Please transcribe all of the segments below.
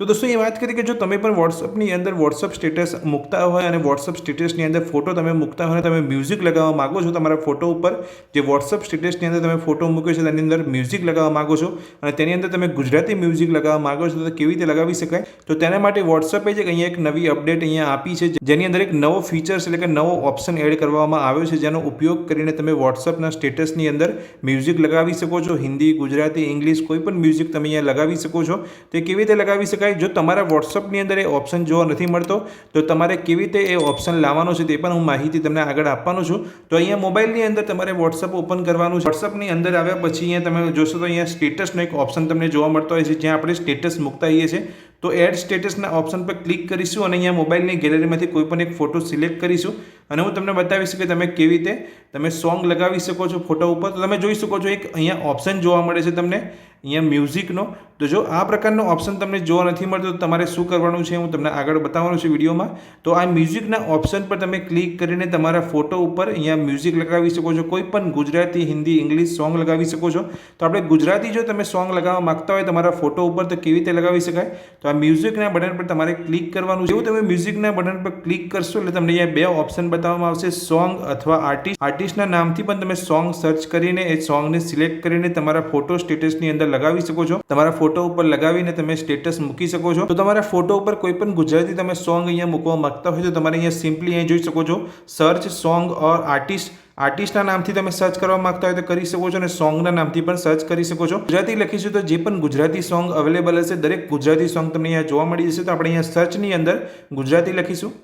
તો દોસ્તો, એ વાત કરી કે જો તમે પણ વોટ્સઅપની અંદર વોટ્સઅપ સ્ટેટસ મૂકતા હોય અને વોટ્સઅપ સ્ટેટસની અંદર ફોટો તમે મૂકતા હોય અને તમે મ્યુઝિક લગાવવા માગો છો તમારા ફોટો ઉપર, જે વોટ્સઅપ સ્ટેટસની અંદર તમે ફોટો મૂક્યો છે તેની અંદર મ્યુઝિક લગાવવા માગો છો અને તેની અંદર તમે ગુજરાતી મ્યુઝિક લગાવવા માગો છો, તો કેવી રીતે લગાવી શકાય? તો તેના માટે વોટ્સઅપે જ અહીંયા એક નવી અપડેટ અહીંયા આપી છે જેની અંદર એક નવો ફીચર્સ એટલે કે નવો ઓપ્શન એડ કરવામાં આવ્યો છે, જેનો ઉપયોગ કરીને તમે વોટ્સઅપના સ્ટેટસની અંદર મ્યુઝિક લગાવી શકો છો. હિન્દી, ગુજરાતી ઇંગ્લિશ કોઈ પણ મ્યુઝિક તમે અહીંયા લગાવી શકો છો. તે કેવી રીતે લગાવી શકાય? જો તમારા વોટ્સઅપની અંદર એ ઓપ્શન જોવા નથી મળતો, તો તમારે કેવી રીતે એ ઓપ્શન લાવવાનો છે તે પણ હું માહિતી તમને આગળ આપવાનો છું. તો અહીંયા મોબાઈલની અંદર તમારે વોટ્સઅપ ઓપન કરવાનું વોટ્સઅપની અંદર આવ્યા પછી અહીંયા તમે જોશો તો અહીંયા સ્ટેટસનો એક ઓપ્શન તમને જોવા મળતો હોય છે, જ્યાં આપણે સ્ટેટસ મૂકતા હોઈએ છીએ. તો એડ સ્ટેટસના ઓપ્શન પર ક્લિક કરીશું અને અહીંયા મોબાઈલની ગેલેરીમાંથી કોઈ પણ એક ફોટો સિલેક્ટ કરીશું. અને હું તમને બતાવીશ કે તમે કેવી રીતે તમે સોંગ લગાવી શકો છો ફોટો ઉપર. તો તમે જોઈ શકો છો એક અહીંયા ઓપ્શન જોવા મળે છે તમને. અહીંયા મ્યુઝિકનો તો જો આ પ્રકારનો ઓપ્શન તમને જોવા નથી મળતો તમારે શું કરવાનું છે? હું તમને આગળ બતાવવાનું છે વિડીયોમાં. તો આ મ્યુઝિકના ઓપ્શન પર તમે ક્લિક કરીને તમારા ફોટો ઉપર અહીંયા મ્યુઝિક લગાવી શકો છો. કોઈ પણ ગુજરાતી, હિન્દી, ઇંગ્લિશ સોંગ લગાવી શકો છો. તો આપણે ગુજરાતી જો તમે સોંગ લગાવવા માગતા હોય તમારા ફોટો ઉપર, તો કેવી રીતે લગાવી શકાય? તો આ મ્યુઝિકના બટન પર તમારે ક્લિક કરવાનું છે. એવું તમે મ્યુઝિકના બટન પર ક્લિક કરશો એટલે તમને અહીંયા બે ઓપ્શન બતાવવામાં આવશે. સોંગ અથવા આર્ટિસ્ટ આર્ટિસ્ટના નામથી પણ તમે સોંગ સર્ચ કરીને એ સોંગને સિલેક્ટ કરીને તમારા ફોટો સ્ટેટસની અંદર લગાવી શકો છો. તમારા ફોટો ઉપર લગાવીને તમે સ્ટેટસ મૂકી શકો છો. તો તમારા ફોટો ઉપર કોઈ પણ ગુજરાતી તમે સોંગ અહીંયા મૂકવા માંગતા હોય તો તમારે અહીંયા સિમ્પલી અહીં જોઈ શકો છો. સર્ચ સોંગ ઓર આર્ટિસ્ટ આર્ટિસ્ટના નામથી તમે સર્ચ કરવા માંગતા હોય તો કરી શકો છો અને સોંગના નામથી પણ સર્ચ કરી શકો છો. ગુજરાતી લખીશું તો જે પણ ગુજરાતી સોંગ અવેલેબલ હશે, દરેક ગુજરાતી સોંગ તમને અહીંયા જોવા મળી જશે. તો આપણે અહીંયા સર્ચની અંદર ગુજરાતી લખીશું.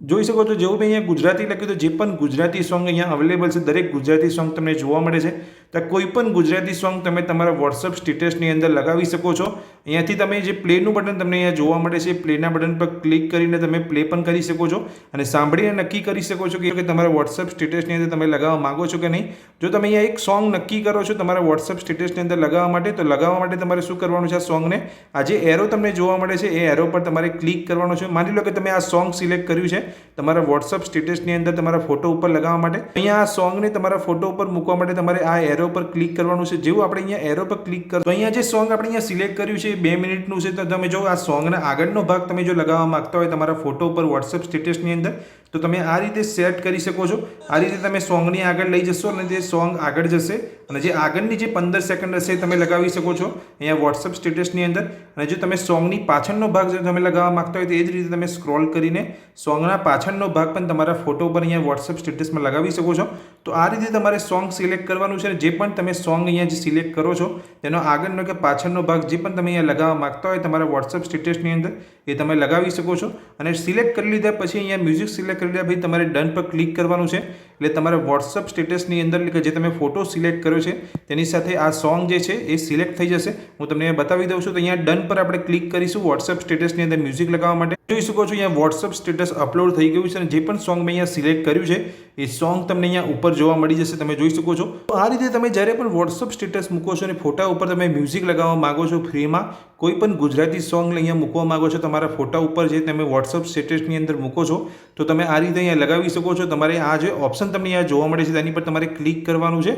જોઈ શકો છો, જેવું મેં અહીંયા ગુજરાતી લખ્યું તો જે પણ ગુજરાતી સોંગ અહીંયા અવેલેબલ છે, દરેક ગુજરાતી સોંગ તમને જોવા મળે છે. તો કોઈ પણ ગુજરાતી સોંગ તમે તમારા વોટ્સઅપ સ્ટેટસની અંદર લગાવી શકો છો. અહીંયાથી તમે જે પ્લેનું બટન તમને અહીંયા જોવા મળે છે, પ્લેના બટન પર ક્લિક કરીને તમે પ્લે પણ કરી શકો છો અને સાંભળીને નક્કી કરી શકો છો કે તમારા વોટ્સઅપ સ્ટેટસની અંદર તમે લગાવવા માગો છો કે નહીં. જો તમે અહીંયા એક સોંગ નક્કી કરો છો તમારા વોટ્સઅપ સ્ટેટસની અંદર લગાવવા માટે, તો લગાવવા માટે તમારે શું કરવાનું છે આ સોંગને? આ જે એરો તમને જોવા મળે છે, એ એરો પર તમારે ક્લિક કરવાનો છે. માની લો કે તમે આ સોંગ સિલેક્ટ કર્યું છે, તમારા વોટ્સઅપ સ્ટેટસની અંદર તમારા ફોટો ઉપર લગાવવા માટે. અહીંયા આ સોંગને તમારા ફોટો ઉપર મૂકવા માટે તમારે આ એરો પર ક્લિક કરવાનું છે. જેવું આપણે અહીંયા એરો પર ક્લિક કરો અહીંયા જે સોંગ આપણે અહીંયા સિલેક્ટ કર્યું છે બે મિનિટનું છે તો તમે જો આ સોંગના આગળનો ભાગ તમે જો લગાવવા માંગતા હોય તમારા ફોટો ઉપર વોટ્સઅપ સ્ટેટસની અંદર, તો તમે આ રીતે સેટ કરી શકો છો. આ રીતે તમે સોંગની આગળ લઈ જશો અને તે સોંગ આગળ જશે. અને જે આગળની જે પંદર સેકન્ડ હશે તમે લગાવી શકો છો અહીંયા વોટ્સઅપ સ્ટેટસની અંદર. અને જો તમે સોંગની પાછળનો ભાગ જો તમે લગાવવા માગતા હોય તો એ જ રીતે તમે સ્ક્રોલ કરીને સોંગના પાછળનો ભાગ પણ તમારા ફોટો પર અહીંયા વોટ્સઅપ સ્ટેટસમાં લગાવી શકો છો. તો આ રીતે તમારે સોંગ સિલેક્ટ કરવાનું છે જે પણ તમે સોંગ અહીંયા જે સિલેક્ટ કરો છો, તેનો આગળનો કે પાછળનો ભાગ જે પણ તમે અહીંયા લગાવવા માગતા હોય તમારા વોટ્સઅપ સ્ટેટસની અંદર એ તમે લગાવી શકો છો. અને સિલેક્ટ કરી લીધા પછી અહીંયા મ્યુઝિક સિલેક્ટ કરી લીધા પછી તમારે ડન પર ક્લિક કરવાનું છે. એટલે તમારે વોટ્સઅપ સ્ટેટસની અંદર જે તમે ફોટો સિલેક્ટ કર્યો છે, તેની સાથે આ સોંગ જે છે એ સિલેક્ટ થઈ જશે. હું તમને બતાવી દઉં છું. તો અહીંયા ડન પર આપણે ક્લિક કરીશું વોટ્સઅપ સ્ટેટસની અંદર મ્યુઝિક લગાવવા માટે. જોઈ શકો છો, અહીંયા વોટ્સઅપ સ્ટેટસ અપલોડ થઈ ગયું છે અને જે પણ સોંગ મેં અહીંયા સિલેક્ટ કર્યું છે, એ સોંગ તમને અહીંયા ઉપર જોવા મળી જશે, તમે જોઈ શકો છો. આ રીતે તમે જ્યારે પણ વોટ્સઅપ સ્ટેટસ મૂકો છો અને ફોટા ઉપર તમે મ્યુઝિક લગાવવા માગો છો ફ્રીમાં, કોઈ પણ ગુજરાતી સોંગ અહીંયા મૂકવા માગો છો, તમારા ફોટા ઉપર જે તમે વોટ્સઅપ સ્ટેટસની અંદર મૂકો છો, તો તમે આ રીતે અહીંયા લગાવી શકો છો. તમારે આ જે ઓપ્શન તમને અહીંયા જોવા મળે છે, તેની પર તમારે ક્લિક કરવાનું છે.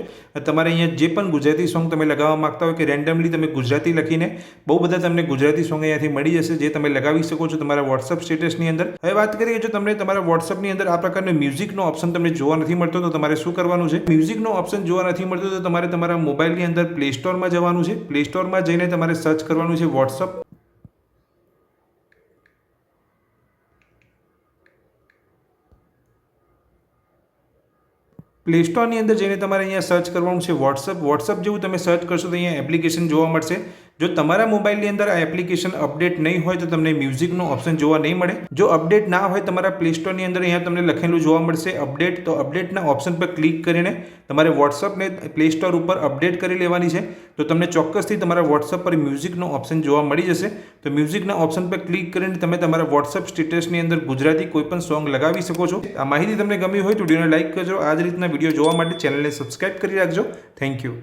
તમારે અહીંયા જે પણ ગુજરાતી સોંગ તમે લગાવવા માગતા હોય કે રેન્ડમલી તમે ગુજરાતી લખીને, બહુ બધા તમને ગુજરાતી સોંગ અહીંયાથી મળી જશે, જે તમે લગાવી શકો છો તમારા વોટ્સઅપ સ્ટેટસની અંદર. હવે વાત કરીએ જો તમને તમારા વોટ્સઅપની અંદર આ પ્રકારનો મ્યુઝિકનો ઓપ્શન તમને જોવા નથી મળતો, તો તમારે શું કરવાનું છે? મ્યુઝિકનો ઓપ્શન જોવા નથી મળતો, તો તમારે તમારા મોબાઈલની અંદર પ્લે સ્ટોરમાં જવાનું છે. પ્લે સ્ટોરમાં જઈને તમારે સર્ચ કરવાનું છે વોટ્સઅપ પ્લે સ્ટોરની અંદર જઈને તમારે અહીંયા સર્ચ કરવાનું છે વોટ્સઅપ વોટ્સઅપ જેવું તમે સર્ચ કરશો તો અહીંયા એપ્લિકેશન જોવા મળશે. જો તમારા મોબાઈલની અંદર આ એપ્લિકેશન અપડેટ નહીં હોય તો તમને મ્યુઝિકનો ઓપ્શન જોવા નહીં મળે. જો અપડેટ ના હોય તમારા પ્લે સ્ટોરની અંદર અહીંયા તમને લખેલું જોવા મળશે, અપડેટ તો અપડેટના ઓપ્શન પર ક્લિક કરીને તમારે વોટ્સઅપને પ્લે સ્ટોર ઉપર અપડેટ કરી લેવાની છે. તો તમને ચોક્કસથી તમારા વોટ્સઅપ પર મ્યુઝિકનો ઓપ્શન જોવા મળી જશે. તો મ્યુઝિકના ઓપ્શન પર ક્લિક કરીને તમે તમારા વોટ્સઅપ સ્ટેટસની અંદર ગુજરાતી કોઈ પણ સોંગ લગાવી શકો છો. આ માહિતી તમને ગમી હોય તો વિડીયોને લાઇક કરજો. આ જ રીતના વીડિયો જોવા માટે ચેનલને સબસ્ક્રાઇબ કરી રાખજો. Thank you.